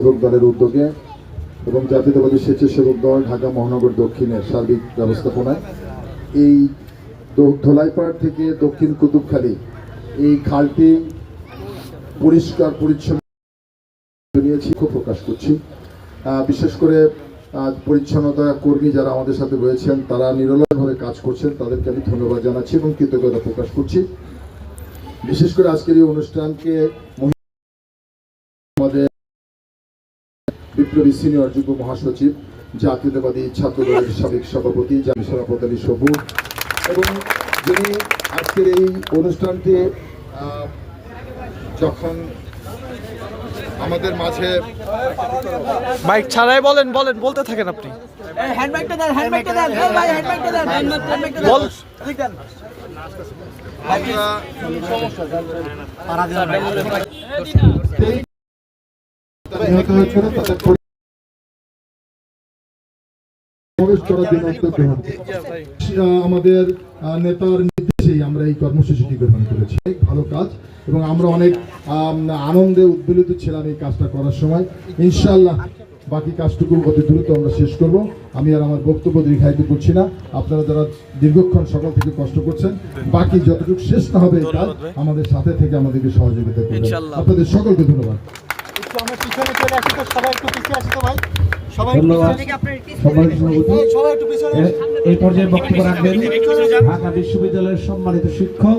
স্বেচ্ছাসেবক দলের উদ্যোগে এবং জাতীয়তাবাদী স্বেচ্ছাসেবক দল ঢাকা মহানগর দক্ষিণের সার্বিক ব্যবস্থাপনায় এই ধোলাইপাড় থেকে দক্ষিণ কুতুবখালী এই খালটি পরিষ্কার, পরিচ্ছন্ন খুব প্রকাশ করছি। বিশেষ করে পরিচ্ছন্নতা কর্মী যারা আমাদের সাথে রয়েছেন, তারা নিরলসভাবে কাজ করছেন, তাদেরকে আমি ধন্যবাদ জানাচ্ছি এবং কৃতজ্ঞতা প্রকাশ করছি। বিশেষ করে আজকের এই অনুষ্ঠানকে বিপ্লবী সিনিয়র যুগ্ম মহাসচিব জাতীয়তাবাদী ছাত্র দলের সাবেক সভাপতি জামি সভাপতি আলী সবুর এবং যিনি আজকের এই অনুষ্ঠানটি যখন আমাদের মাঝে মাইক ছাড়াই বলেন বলেন বলতে থাকেন আপনি। হ্যান্ডব্যাগটা সমাবেশ করার জন্য আমাদের নেতার নির্দেশেই আমরা এই কর্মসূচিটি গ্রহণ করেছি। ভালো কাজ। এবং আমরা অনেক আনন্দে উদ্বেলিত ছিলাম এই কাজটা করার সময়। ইনশাল্লাহ বাকি কাজটুকু অতি দ্রুত আমরা শেষ করব। আমি আর আমার বক্তব্য দীর্ঘায়িত করছি না। আপনারা যারা দীর্ঘক্ষণ সকাল থেকে কষ্ট করছেন বাকি যতটুকু শেষ না হবে কাজ আমাদের সাথে থেকে আমাদেরকে সহযোগিতা করবেন। আপনাদের সকলকে ধন্যবাদ। একটু আমরা পিছনে চলে আসি তো সবাই একটু পিছিয়ে আসি তো ভাই। ধন্যবাদ। সম্মানিত সভাপতি এই, সবাই একটু পিছনে এ- এই পর্যায়ে বক্তব্য রাখবেন। ঢাকা বিশ্ববিদ্যালয়ের সম্মানিত শিক্ষক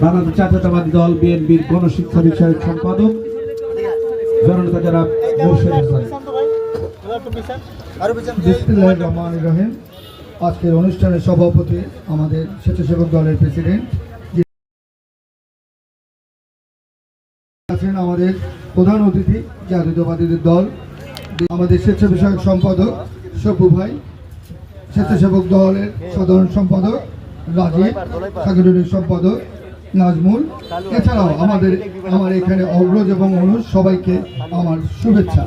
বাংলাদেশ জাতীয়তাবাদী দল বিএনপির গণশিক্ষা বিষয়ক সম্পাদক জননেতা যারা মোর্শেদ হাসান। রহমানির রহিম। আজকের অনুষ্ঠানের সভাপতি আমাদের স্বেচ্ছাসেবক দলের প্রেসিডেন্ট আছেন আমাদের প্রধান অতিথি জাতীয়তাবাদীদের দল আমাদের স্বেচ্ছা বিষয়ক সম্পাদক সপু ভাই, স্বেচ্ছাসেবক দলের সাধারণ সম্পাদক রাজীব, সাংগঠনিক সম্পাদক নাজমুল। এছাড়াও আমাদের আমার এখানে অগ্রজ এবং অনুজ সবাইকে আমার শুভেচ্ছা।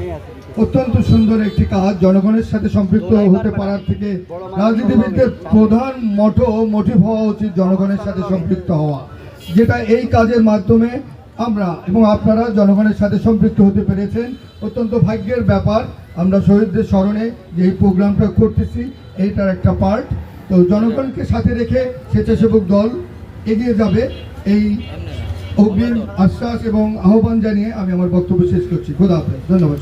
অত্যন্ত সুন্দর একটি কাজ, জনগণের সাথে সম্পৃক্ত হতে পারার থেকে রাজনীতিবিদদের প্রধান মটো মোটিভ হওয়া উচিত জনগণের সাথে সম্পৃক্ত হওয়া। যেটা এই কাজের মাধ্যমে আমরা এবং আপনারা জনগণের সাথে সম্পৃক্ত হতে পেরেছেন। অত্যন্ত ভাগ্যের ব্যাপার, আমরা শহীদদের স্মরণে যে এই প্রোগ্রামটা করতেছি, এইটার একটা পার্ট তো জনগণকে সাথে রেখে স্বেচ্ছাসেবক দল এগিয়ে যাবে, এই অগ্রিম আশ্বাস এবং আহ্বান জানিয়ে আমি আমার বক্তব্য শেষ করছি। খোদা হাফেজ। ধন্যবাদ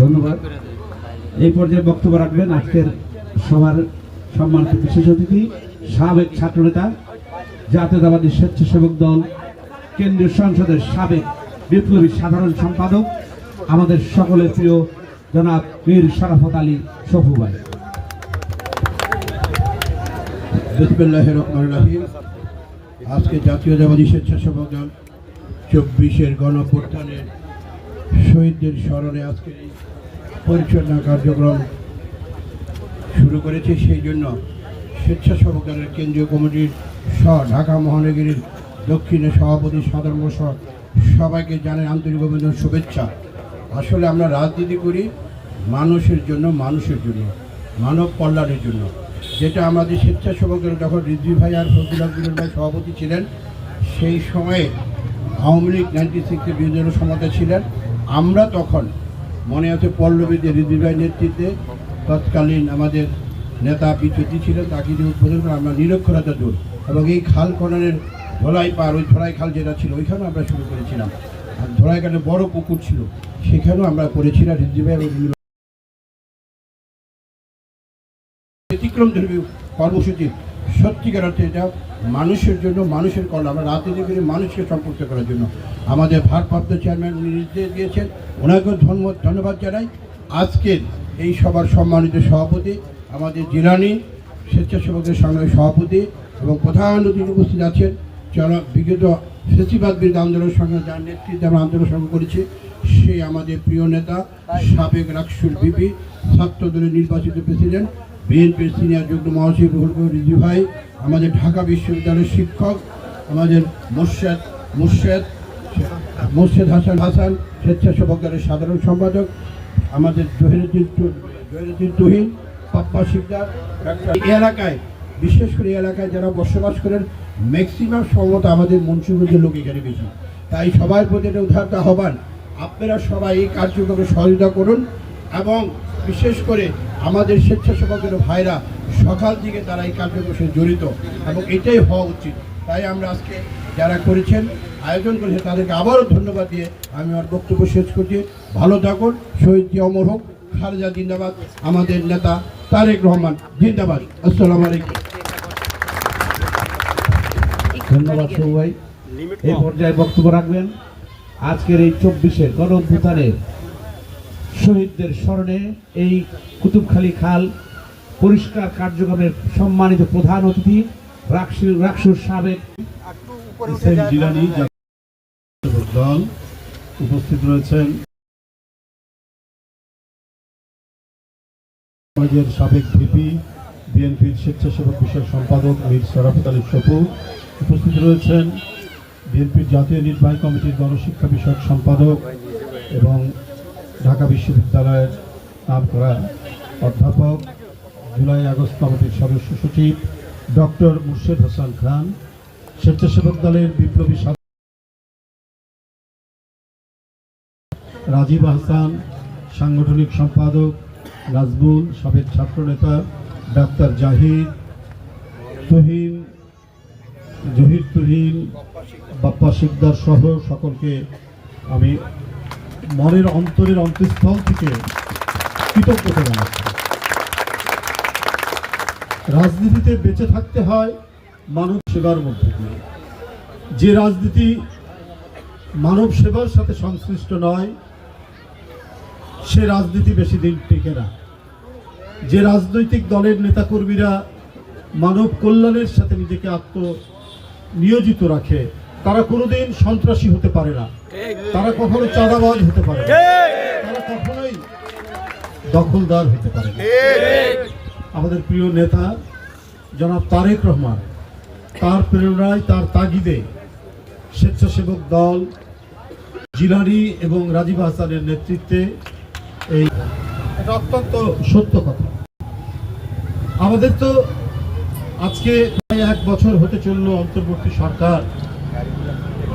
ধন্যবাদ। এই পর্যায়ে বক্তব্য রাখবেন আজকের সভার সম্মানিত বিশেষ অতিথি, সাবেক ছাত্রনেতা জাতীয়তাবাদী স্বেচ্ছাসেবক দল, কেন্দ্রীয় সংসদের সাবেক বিপ্লবী সাধারণ সম্পাদক, আমাদের সকলের প্রিয় জনাব মীর শরাফত আলী সফু ভাই। আজকে জাতীয়তাবাদী স্বেচ্ছাসেবক দল চব্বিশের গণপ্রত্যানের শহীদদের স্মরণে আজকের এই কার্যক্রম শুরু করেছে। সেই জন্য স্বেচ্ছাসেবক দলের কেন্দ্রীয় কমিটির ঢাকা মহানগরীর দক্ষিণে সভাপতি সাধারণ সবাইকে জানাই আন্তরিক অভিনন্দন, শুভেচ্ছা। আসলে আমরা রাজনীতি করি মানুষের জন্য মানুষের জন্য, মানব কল্যাণের জন্য। যেটা আমাদের স্বেচ্ছাসেবকের যখন রিজভি ভাই আর ফজলুল ভাই সভাপতি ছিলেন, সেই সময়ে আওয়ামী লীগ নাইনটি সিক্সের বিরোধী সমতা ছিলেন। আমরা তখন মনে আছে পল্লবীতে রিজভি ভাই নেতৃত্বে তৎকালীন আমাদের নেতা বিচ্যুতি ছিলেন, তাকে উদ্বোধন আমরা নিরক্ষরতা দূর। এবং এই খাল খননের ধলাই পার, ওই ধলাই খাল যেটা ছিল, ওইখানেও আমরা শুরু করেছিলাম। আর ধলাই খালে বড় পুকুর ছিল, সেখানেও আমরা করেছিলাম রিজভি ভাই এবং ব্যতিক্রম ধর্মী কর্মসূচি, সত্যিকার অর্থে এটা মানুষের জন্য, মানুষের কল্যাণ, আমরা রাজনীতি করে মানুষকে সম্পৃক্ত করার জন্য। আমাদের ভারপ্রাপ্ত চেয়ারম্যান, উনি নির্দেশ দিয়েছেন ওনাকেও ধন্যবাদ ধন্যবাদ জানাই। আজকের এই সবার সম্মানিত সভাপতি, আমাদের জিলানি স্বেচ্ছাসেবকের সংগ্রহের সভাপতি এবং প্রধান অতিথি উপস্থিত আছেন যারা বিগত ফেসিবাদ বিরোধী আন্দোলনের সঙ্গে যার নেতৃত্বে আমরা আন্দোলন সংগ্রহ করেছি, সেই আমাদের প্রিয় নেতা, সাবেক রাকসুল বিপি ছাত্র দলের নির্বাচিত প্রেসিডেন্ট, বিএনপির সিনিয়র যুগ্ম মহাসচিব রুহুল কবির রিজু ভাই, আমাদের ঢাকা বিশ্ববিদ্যালয়ের শিক্ষক, আমাদের মোর্শেদ মোর্শেদ মোর্শেদ হাসান হাসান, স্বেচ্ছাসেবক দলের সাধারণ সম্পাদক, আমাদের জহিরুদ্দিন জহিরুদ্দিন তুহিন, পাপ্পা শিকদার এলাকায় বিশেষ করে এলাকায় যারা বসবাস করেন ম্যাক্সিমাম সম্ভবত আমাদের মুন্সিগঞ্জের লোক এখানে বেশি। তাই সবার প্রতি একটা উদাহরণ আহ্বান। আপনারা সবাই এই কার্যক্রমে সহযোগিতা করুন এবং বিশেষ করে আমাদের স্বেচ্ছাসেবকের ভাইরা, সকাল থেকে তারা এই কার্যক্রমের সাথে জড়িত এবং এটাই হওয়া উচিত। তাই আমরা আজকে যারা করেছেন, আয়োজন করেছে তাদেরকে আবারও ধন্যবাদ দিয়ে আমি আমার বক্তব্য শেষ করছি। ভালো থাকুন, শহীদ অমর হোক, খালেদা জিন্দাবাদ, আমাদের নেতা তারেক রহমান জিন্দাবাদ। আসসালামু আলাইকুম। ধন্যবাদ সবাই এই পর্যায়ে বক্তব্য রাখবেন আজকের এই চব্বিশের গণ শহীদদের স্মরণে এই কুতুবখালী খাল পরিষ্কার কার্যক্রমের সম্মানিত প্রধান অতিথি রাকসুর রাকসুর সাবেক জিলানি দল উপস্থিত রয়েছেন। সাবেক ভিপি বিএনপির স্বেচ্ছাসেবক বিষয়ক সম্পাদক মীর শরাফত আলী সপু উপস্থিত রয়েছেন বিএনপির জাতীয় নির্বাহী কমিটির গণশিক্ষা বিষয়ক সম্পাদক এবং ঢাকা বিশ্ববিদ্যালয়ের নাম করা অধ্যাপক, জুলাই আগস্ট কমিটির সদস্য সচিব ডক্টর মুর্শেদ হাসান খান, স্বেচ্ছাসেবক দলের বিপ্লবী রাজীব আহসান, সাংগঠনিক সম্পাদক নাজমুল, সাবেক ছাত্রনেতা ডাক্তার জাহিদ, তুহিন জহির তুহিন বাপ্পা শিকদার সহ সকলকে আমি মনের অন্তরের অন্তঃস্থল থেকে কৃতজ্ঞতা জানাচ্ছি। রাজনীতিতে বেঁচে থাকতে হয় মানব সেবার মধ্যে দিয়ে। যে রাজনীতি মানব সেবার সাথে সংশ্লিষ্ট নয়, সে রাজনীতি বেশি দিন টিকে না। যে রাজনৈতিক দলের নেতাকর্মীরা মানব কল্যাণের সাথে নিজেকে আত্ম নিয়োজিত রাখে। তারা কোনোদিন সন্ত্রাসী হতে পারে না। তারা কখনো চাঁদাবাজ হতে পারে তারা কখনোই দখলদার হতে পারে আমাদের প্রিয় নেতা জনাব তারেক রহমান, তার প্রেরণায়, তার তাগিদে স্বেচ্ছাসেবক দল জিলানি এবং রাজীব হাসানের নেতৃত্বে এই এটা অত্যন্ত সত্য কথা। আমাদের তো আজকে এক বছর হতে চলল অন্তর্বর্তী সরকার।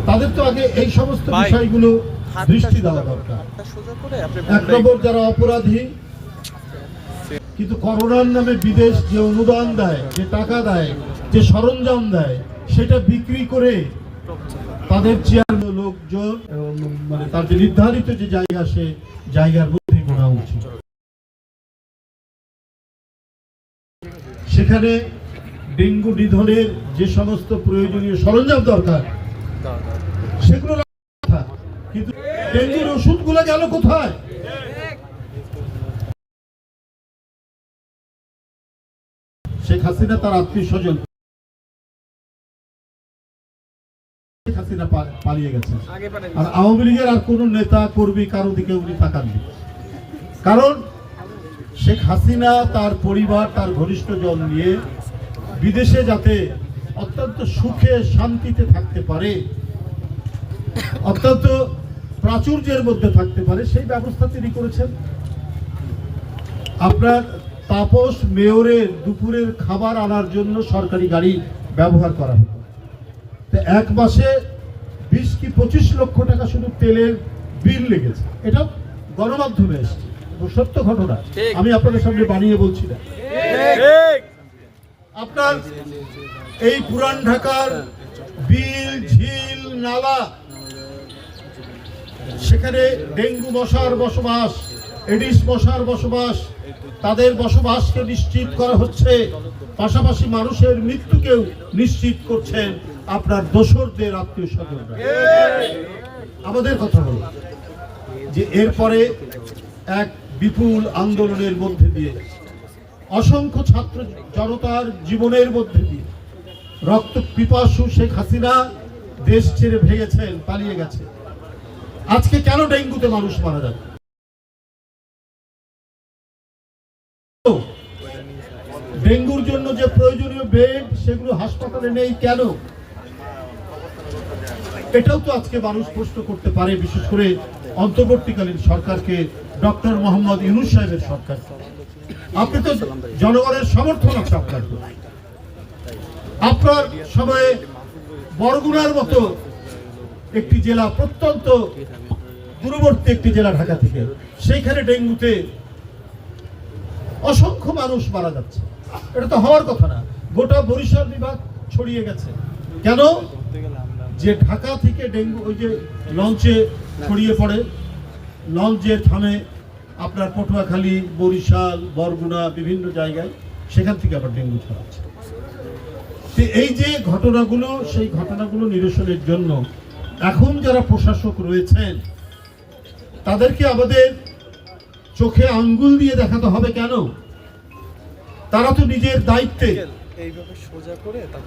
তাদের তো আগে এই সমস্ত বিষয়গুলো দৃষ্টি দেওয়া দরকার। এক নম্বর যারা অপরাধী কিন্তু করোনার নামে বিদেশ যে অনুদান দেয় যে টাকা দেয় যে সরঞ্জাম দেয় সেটা বিক্রি করে তাদের চেয়ার লোকজন মানে তার যে নির্ধারিত যে জায়গা সে জায়গার মধ্যে করা উচিত। সেখানে ডেঙ্গু নিধনের যে সমস্ত প্রয়োজনীয় সরঞ্জাম দরকার সেগুলো কিন্তু ডেঙ্গুর ওষুধগুলো গেল কোথায়? শেখ হাসিনা তার আত্মীয় স্বজন শেখ হাসিনা পালিয়ে গেছে। আর আওয়ামী লীগের আর কোন নেতা কর্মী কারও দিকে উনি তাকাননি। কারণ শেখ হাসিনা তার পরিবার তার নিয়ে বিদেশে যাতে অত্যন্ত সুখে শান্তিতে থাকতে পারে অত্যন্ত প্রাচুর্যের মধ্যে থাকতে পারে সেই ব্যবস্থা তিনি করেছেন। আপনার তাপস মেয়রের দুপুরের খাবার আনার জন্য সরকারি গাড়ি ব্যবহার করা হতো তো এক মাসে বিশ কি পঁচিশ লক্ষ টাকা শুধু তেলের বিল লেগেছে। এটা গণমাধ্যমে এসছে। সত্য ঘটনা। আমি আপনাদের সামনে বানিয়ে বলছি না। আপনার এই পুরান ঢাকার বিল, ঝিল, নালা, সেখানে ডেঙ্গু মশার বসবাস, এডিস মশার বসবাস, তাদের বসবাসকে নিশ্চিত করা হচ্ছে। পাশাপাশি মানুষের মৃত্যুকেও নিশ্চিত করছেন আপনার দোসরদের আত্মীয় স্বজনরা। আমাদের কথা হলো যে এরপরে এক বিপুল আন্দোলনের মধ্যে দিয়ে অসংখ্য ছাত্র জনতার জীবনের মধ্যে দিয়ে রক্ত পিপাসু শেখ হাসিনা দেশ ছেড়ে ভেগেছেন পালিয়ে গেছে। আজকে কেন ডেঙ্গুতে মানুষ মারা যাবে? ডেঙ্গুর জন্য যে প্রয়োজনীয় বেড সেগুলো হাসপাতালে নেই কেন? এটাও তো আজকে মানুষ প্রশ্ন করতে পারে, বিশেষ করে অন্তর্বর্তীকালীন সরকারকে, ডক্টর মোহাম্মদ ইউনুস সাহেবের সরকার আপনি তো জনগণের সমর্থন আছে আপনার আপনার সময়ে বরগুনার মতো একটি জেলা, প্রত্যন্ত দূরবর্তী একটি জেলা ঢাকা থেকে, সেইখানে ডেঙ্গুতে অসংখ্য মানুষ মারা যাচ্ছে। এটা তো হওয়ার কথা না। গোটা বরিশাল বিভাগ ছড়িয়ে গেছে। কেন? যে ঢাকা থেকে ডেঙ্গু ওই যে লঞ্চে ছড়িয়ে পড়ে লঞ্চে থামে আপনার পটুয়াখালী, বরিশাল, বরগুনা, বিভিন্ন জায়গায় সেখান থেকে আবার ডেঙ্গু ছড়াচ্ছে। তো এই যে ঘটনাগুলো, সেই ঘটনাগুলো নিরসনের জন্য এখন যারা প্রশাসক রয়েছেন, তাদেরকে আমাদের চোখে আঙ্গুল দিয়ে দেখাতে হবে কেন? তারা তো নিজের দায়িত্বে।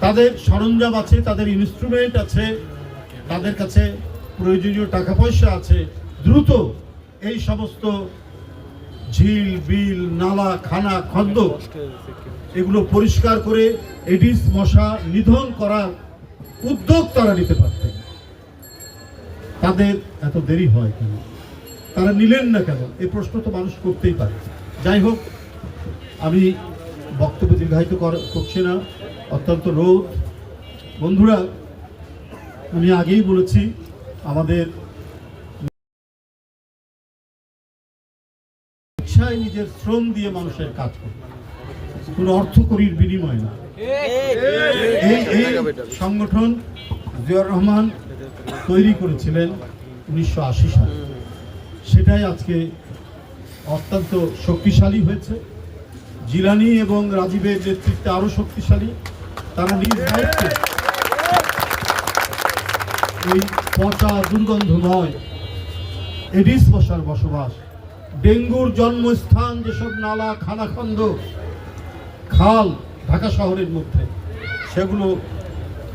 তাদের সরঞ্জাম আছে, তাদের ইনস্ট্রুমেন্ট আছে, তাদের কাছে প্রয়োজনীয় টাকা পয়সা আছে। দ্রুত এই সমস্ত ঝিল, বিল, নালা, খানা খন্দ এগুলো পরিষ্কার করে এডিস মশা নিধন করার উদ্যোগ তারা নিতে পারতেন তাদের এত দেরি হয় কেন? তারা নিলেন না কেন? এই প্রশ্ন তো মানুষ করতেই পারে। যাই হোক, আমি বক্তব্য দীর্ঘায়িত করছি না। অত্যন্ত রোদ বন্ধুরা, আমি আগেই বলেছি, আমাদের ইচ্ছায় নিজের শ্রম দিয়ে মানুষের কাজ করে কোনো অর্থকরীর বিনিময় না। এই সংগঠন জিয়াউর রহমান তৈরি করেছিলেন উনিশশো আশি সালে। সেটাই আজকে অত্যন্ত শক্তিশালী হয়েছে। জিলানি এবং রাজীবের নেতৃত্বে আরও শক্তিশালী। তারা নিজ দায়িত্বে এই পচা দুর্গন্ধময় এডিস বসার বসবাস ডেঙ্গুর জন্মস্থান যেসব নালা, খানাখন্দ, খাল ঢাকা শহরের মধ্যে, সেগুলো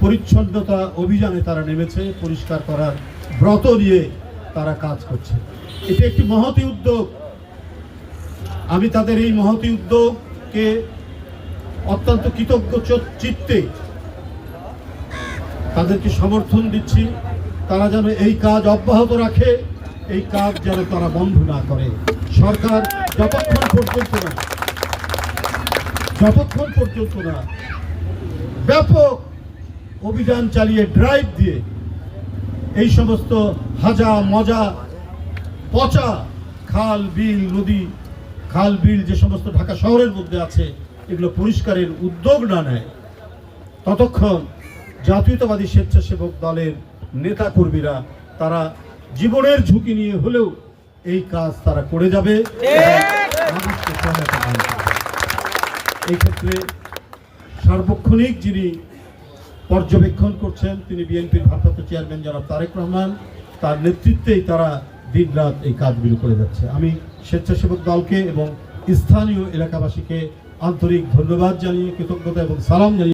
পরিচ্ছন্নতা অভিযানে তারা নেমেছে, পরিষ্কার করার ব্রত নিয়ে তারা কাজ করছে। এটি একটি মহতি উদ্যোগ। আমি তাদের এই মহতি উদ্যোগকে অত্যন্ত কৃতজ্ঞ চিত্তে তাদেরকে সমর্থন দিচ্ছি। তারা যেন এই কাজ অব্যাহত রাখে, এই কাজ যেন তারা বন্ধ না করে। সরকার যতক্ষণ পর্যন্ত না, যতক্ষণ পর্যন্ত না ব্যাপক অভিযান চালিয়ে ড্রাইভ দিয়ে এই সমস্ত হাজা মজা পচা খাল, বিল, নদী, খাল, বিল যে সমস্ত ঢাকা শহরের মধ্যে আছে, এগুলো পরিষ্কারের উদ্যোগ না নেয়, ততক্ষণ জাতীয়তাবাদী স্বেচ্ছাসেবক দলের নেতা কর্মীরা তারা জীবনের ঝুঁকি নিয়ে হলেও এই কাজ তারা করে যাবে এবং মানুষকে সহায়তা করবে। এই ক্ষেত্রে সার্বক্ষণিক যিনি পর্যবেক্ষণ করছেন, তিনি বিএনপির ভারপ্রাপ্ত চেয়ারম্যান জনাব তারেক রহমান, তার নেতৃত্বেই তারা দিনরাত এই কাজগুলো করে যাচ্ছে আমি স্বেচ্ছাসেবক দলকে এবং স্থানীয় এলাকাবাসীকে আন্তরিক ধন্যবাদ জানিয়ে কৃতজ্ঞতা এবং সালাম জানিয়ে